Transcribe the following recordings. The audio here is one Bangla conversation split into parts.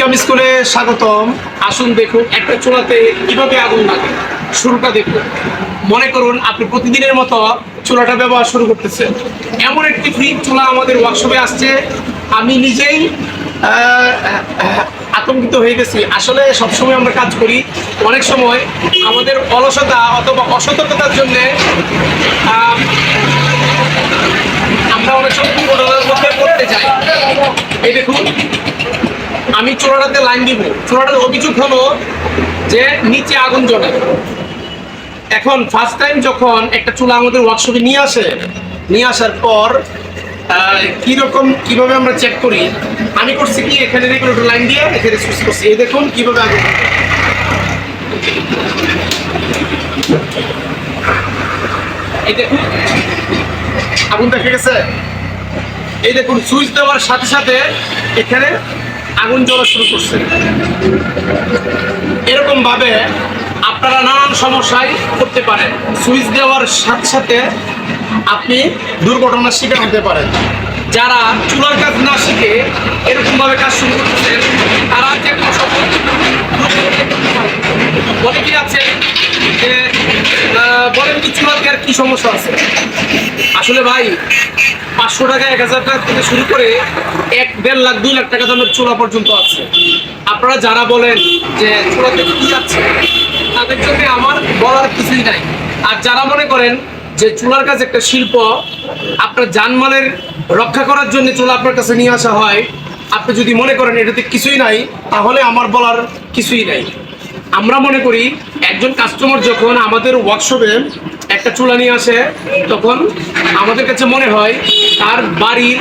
ইনকাম স্কুলে স্বাগতম। আসুন দেখুন, একটা চুলাতে কীভাবে আগুন লাগে। শুরুটা দেখুন। মনে করুন, আপনি প্রতিদিনের মতো চুলাটা ব্যবহার শুরু করতেছেন। এমন একটি ফ্রি চুলা আমাদের ওয়ার্কশপে আসছে। আমি নিজেই আতঙ্কিত হয়ে গেছি। আসলে সবসময় আমরা কাজ করি, অনেক সময় আমাদের অলসতা অথবা অসতর্কতার জন্যে আমরা অনেক সময় পড়তে যাই। এই দেখুন আমি চোরাটাতে লাইন দিব। চোরাটার অভিযোগ হলো যে নিচে আগুন জ্বলে। এখন ফার্স্ট টাইম যখন একটা চুলা আমাদের ওয়ার্কশপে নিয়ে আসে, নিয়ে আসার পর কীরকম, কীভাবে আমরা চেক করি? আমি করছি কি, এখানে রেগুলেটর লাইন দিয়ে, এখানে সুইচ করছি। এই দেখুন কীভাবে আগুন এই দেখুন, আগুন দেখা গেছে। এই দেখুন সুইচ দেওয়ার সাথে সাথে এখানে আগুন জ্বলা শুরু করছে। এরকম ভাবে আপনারা নানান সমস্যায় করতে পারেন। সুইচ দেওয়ার সাথে সাথে আপনি দুর্ঘটনার শিকার হতে পারেন। যারা চুলার কাজ না শিখে এরকম ভাবে কাজ শুরু করতেছেন তারা যে সময় অনেকেই আছে যে বলেন কি চুলাতে আর কি সমস্যা আছে? আসলে ভাই পাঁচশো টাকা, এক হাজার টাকা থেকে শুরু করে এক দেড় লাখ, দুই লাখ টাকা দামের চুলা পর্যন্ত আছে। আপনারা যারা বলেন যে চুলাতে কি যাচ্ছে তাদের জন্য আমার বলার কিছুই নাই। আর যারা মনে করেন যে চুলার কাজ একটা শিল্প, আপনার জানমালের রক্ষা করার জন্য চুলা আপনার কাছে নিয়ে আসা হয়, আপনি যদি মনে করেন এটাতে কিছুই নাই, তাহলে আমার বলার কিছুই নাই। আমরা মনে করি, একজন কাস্টমার যখন আমাদের ওয়ার্কশপে একটা চুলা নিয়ে আসে, তখন আমাদের কাছে মনে হয় তার বাড়ির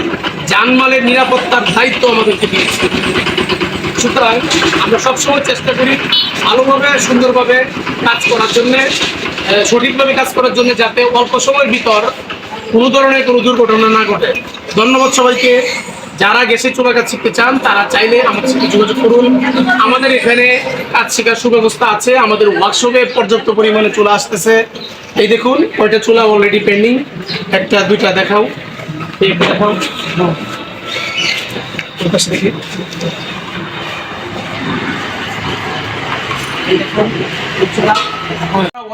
জানমালের নিরাপত্তার দায়িত্ব আমাদেরকে দিয়েছে। সুতরাং আমরা সবসময় চেষ্টা করি ভালোভাবে, সুন্দরভাবে কাজ করার জন্য সঠিকভাবে কাজ করার জন্য যাতে অল্প সময়ের ভিতর কোনো ধরনের কোনো দুর্ঘটনা না ঘটে। ধন্যবাদ সবাইকে। যারা গ্যাসের চুলা কাজ শিখতে চান, তারা চাইলে আমাদের সাথে যোগাযোগ করুন। আমাদের এখানে কাজ শেখার সুব্যবস্থা আছে। আমাদের ওয়ার্কশপে পর্যাপ্ত পরিমাণে চুলা আসতেছে। এই দেখুন ওইটা চুলা অলরেডি পেন্ডিং একটা, দুইটা দেখাও। দেখাও।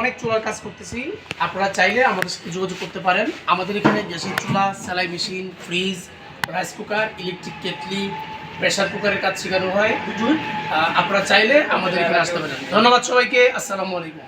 অনেক চুলার কাজ করতেছি। আপনারা চাইলে আমাদের সাথে যোগাযোগ করতে পারেন। আমাদের এখানে গ্যাসের চুলা, সেলাই machine fridge rice cooker electric kettle pressure কুকারের কাজ শেখানো হয়। আপনারা চাইলে আমাদের এখানে আসতে পারেন। ধন্যবাদ সবাইকে। আসসালামু আলাইকুম।